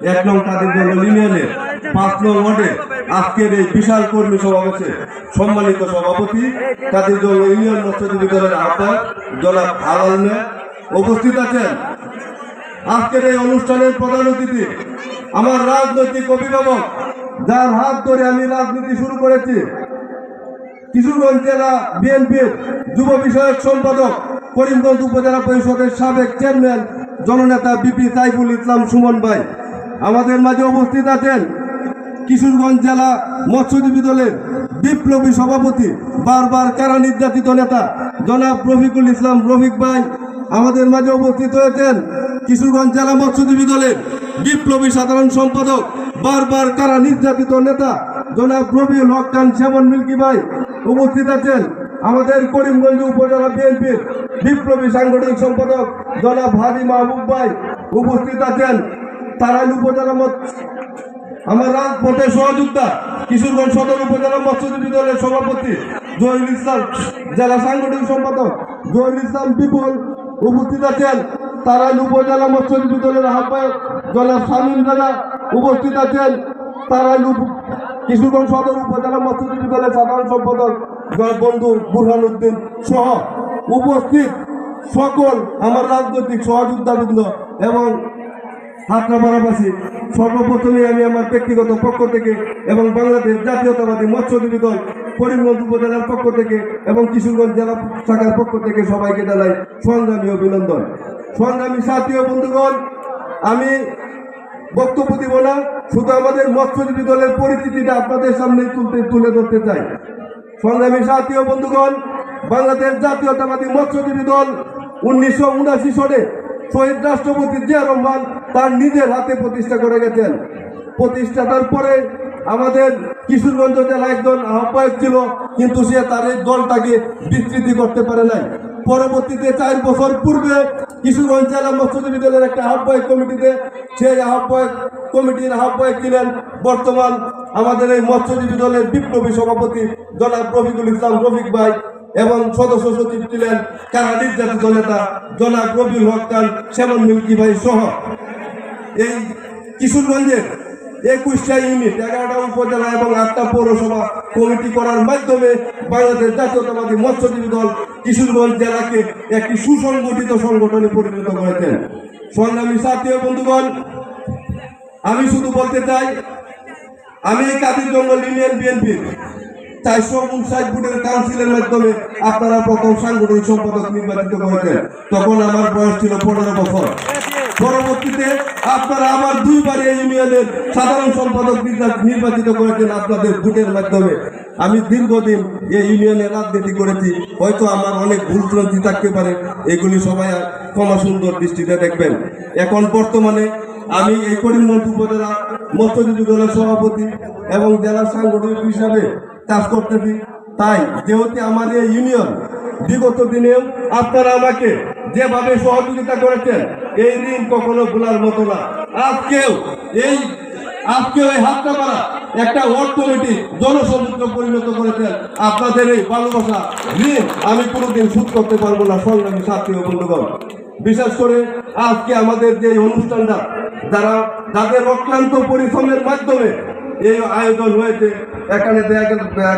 এক নং কাদিরগঞ্জ ইউনিয়নের পাঁচ নং ওয়ার্ডে আজকের এই বিশাল কর্মী সমাবেশে সম্মানিত সভাপতি কাদিরগঞ্জ ইউনিয়ন মৎস্যজীবী দলের আহ্বায়ক জনাব আলাল উপস্থিত আছেন। আজকের এই অনুষ্ঠানের প্রধান অতিথি আমার রাজনৈতিক অভিভাবক, যার হাত ধরে আমি রাজনীতি শুরু করেছি। কিশোরগঞ্জ জেলা বিএনপির যুব বিষয়ক সম্পাদক, করিমগঞ্জ উপজেলা পরিষদের সাবেক চেয়ারম্যান, জননেতা বিপি সাইফুল ইসলাম সুমন ভাই। আমাদের মাঝে উপস্থিত আছেন কিশোরগঞ্জ জেলা মৎস্যজীবী দলের বিপ্লবী সভাপতি, বারবার কারা নির্যাতিত নেতা, জনাব রফিকুল ইসলাম রফিক ভাই, আমাদের মাঝে উপস্থিত হয়েছেন কিশোরগঞ্জ জেলা মৎস্যজীবী দলের বিপ্লবী সাধারণ সম্পাদক, বারবার কারা নির্যাতিত নেতা, জনাব রবিউল হক খান শ্যামন মিল্কি ভাই উপস্থিত আছেন। আমাদের করিমগঞ্জ উপজেলা বিএনপির বিপ্লবী সাংগঠনিক সম্পাদক, জনাব হাজি মাহবুব ভাই উপস্থিত আছেন। তারাইল উপজেলা আমার রাজপথের সহযোদ্ধা কিশোরগঞ্জ সদর উপজেলা মৎস্যজীবী দলের সভাপতি জহিরুল ইসলাম, জেলা সাংগঠনিক সম্পাদক জহিরুল ইসলাম বিপুল উপস্থিত আছেন। তারাইল উপজেলা মৎস্যজীবী দলের আহ্বায়ক জনাব সামিন রাজা উপস্থিত আছেন। তারাইল কিশোরগঞ্জ সদর উপজেলা মৎস্যজীবী দলের সাধারণ সম্পাদক বন্ধু বুরহান উদ্দিন সহ উপস্থিত সকল আমার রাজনৈতিক সহযোদ্ধাবৃন্দ এবং হাতনাপাড়াবাসী সর্বপ্রথমে আমি আমার ব্যক্তিগত পক্ষ থেকে এবং বাংলাদেশ জাতীয়তাবাদী মৎস্যজীবী দল, করিমগঞ্জ উপজেলার পক্ষ থেকে এবং কিশোরগঞ্জ জেলা শাখার পক্ষ থেকে সবাইকে জানাই সংগ্রামী অভিনন্দন। সংগ্রামী সাথী বন্ধুগণ, আমি বক্তব্য দিব না, শুধু আমাদের মৎস্যজীবী দলের পরিস্থিতিটা আপনাদের সামনে তুলতে তুলে ধরতে চাই। সংগ্রামী সাথী বন্ধুগণ, বাংলাদেশ জাতীয়তাবাদী মৎস্যজীবী দল উনিশশো উনাশি সনে শহীদ রাষ্ট্রপতি জিয়া রহমান তার নিজের হাতে প্রতিষ্ঠা করে গেছেন। প্রতিষ্ঠাতার পরে আমাদের কিশোরগঞ্জ জেলা একজন আহ্বায়ক ছিল, কিন্তু সে তার এই দলটাকে বিস্তৃতি করতে পারে নাই। পরবর্তীতে চার বছর পূর্বে কিশোরগঞ্জ জেলা মৎস্যজীবী দলের একটা আহ্বায়ক কমিটিতে সেই আহ্বায়ক কমিটির আহ্বায়ক ছিলেন বর্তমান আমাদের এই মৎস্যজীবী দলের বিপ্লবী সভাপতি জনাব রফিকুল ইসলাম রফিক ভাই। এবং সদস্য সচিব ছিলেন কারা নির্যাতিত নেতা জনাব রবিউল হক খান শ্যামন মিল্কি ভাই সহ। এই কিশোরগঞ্জের একুশটা ইউনিট, এগারোটা উপজেলা এবং আটটা পৌরসভা কমিটি করার মাধ্যমে বাংলাদেশ জাতীয়তাবাদী মৎস্যজীবী দল কিশোরগঞ্জ জেলাকে একটি সুসংগঠিত সংগঠনে পরিণত করেছেন। সংগ্রামী সাথী বন্ধুগণ, আমি শুধু বলতে চাই, আমি কাতির জঙ্গল ইউনিয়ন বিএনপি চারশো উনষাট ভোটের কাউন্সিলের মাধ্যমে আপনারা প্রথম সাংগঠনিক সম্পাদক নির্বাচিত করেছেন তখন আমার বয়স ছিল পনেরো বছর। পরবর্তীতে আপনারা আবার দুইবার এই ইউনিয়নের সাধারণ সম্পাদক নির্বা- নির্বাচিত করেছেন আপনাদের ভোটের মাধ্যমে। আমি দীর্ঘদিন এই ইউনিয়নে রাজনীতি করেছি। হয়তো আমার অনেক ভুল ত্রুটি থাকতে পারে। এগুলি সবাই ক্ষমা সুন্দর দৃষ্টিতে দেখবেন। এখন বর্তমানে আমি এই করিমগঞ্জ উপজেলা মৎস্যজীবী দলের সভাপতি এবং জেলা সাংগঠনিক হিসাবে কাজ করতেছি। তাই যেহেতু আমার এই ইউনিয়ন বিগত দিনেও আপনারা আমাকে যেভাবে সহযোগিতা করেছেন, এই ঋণ কখনো ভোলার মতো না। আজকেও এই আজকে ওই হাতটা পারা একটা কমিটি জনসমুদ্র পরিণত করেছেন। আপনাদের এই ভালোবাসা, ঋণ আমি কোনোদিন শোধ করতে পারব না, সংগ্রামী ছাত্রী বন্ধুগণ। বিশেষ করে আজকে আমাদের যে অনুষ্ঠানটা, যারা, যাদের অক্লান্ত পরিশ্রমের মাধ্যমে এই আয়োজন হয়েছে এখানে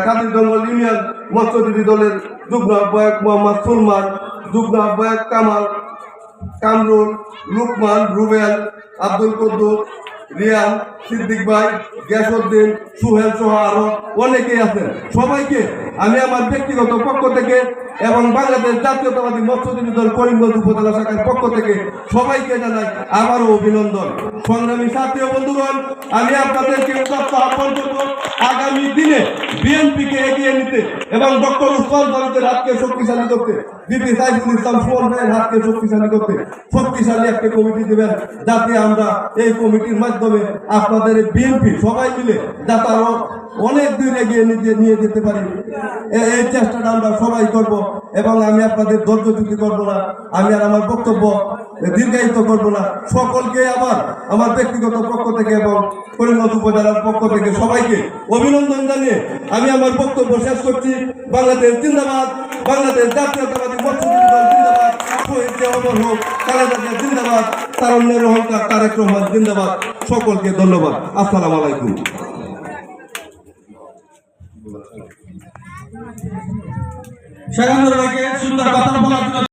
কাদির জঙ্গল ইউনিয়ন মৎস্যজীবী দলের যুগ্ম আহ্বায়ক মোহাম্মদ সুলমান, যুগ্ম আহ্বায়ক কামাল, কামরুল, লুকমান, রুবেল, আব্দুল কুদ্দুস রিয়ান, সিদ্দিক ভাই গ্যাসউদ্দিন সুহেল সহ আরও অনেকেই আছেন। সবাইকে আমি আমার ব্যক্তিগত পক্ষ থেকে এবং বাংলাদেশ জাতীয়তাবাদী মৎস্যজীবী দল করিমগঞ্জ উপজেলা শাখার পক্ষ থেকে সবাইকে জানাই আবারও অভিনন্দন। সংগ্রামী সাথী বন্ধুগণ, আমি আপনাদেরকে আগামী দিনে বিএনপিকে এগিয়ে নিতে এবং ডক্টর উসমান ভারতের হাতকে শক্তিশালী করতে বিপি সাইফুল ইসলাম সুমন ভাইয়ের হাতকে শক্তিশালী করতে, শক্তিশালী একটা কমিটি দেবেন, যাতে আমরা এই কমিটির মাধ্যমে আপনাদের বিএনপি সবাই মিলে যাতে আরও অনেক দূর এগিয়ে নিয়ে যেতে পারি। এই চেষ্টাটা আমরা সবাই করব। এবং আমি আপনাদের ধৈর্য চ্যুতি করব না, আমি আর আমার বক্তব্য দীর্ঘায়িত করব না। সকলকে আবার আমার ব্যক্তিগত পক্ষ থেকে এবং করিমগঞ্জ উপজেলার পক্ষ থেকে সবাইকে অভিনন্দন জানিয়ে আমি আমার বক্তব্য শেষ করছি। বাংলাদেশ জিন্দাবাদ, বাংলাদেশ জাতীয়তাবাদী জিন্দাবাদ, শহীদ যে অমর হোক খালেদা জিন্দাবাদ তারেক রহমান জিন্দাবাদ। সকলকে ধন্যবাদ। আসসালামু আলাইকুম। সেখানে সুন্দর কথা বলার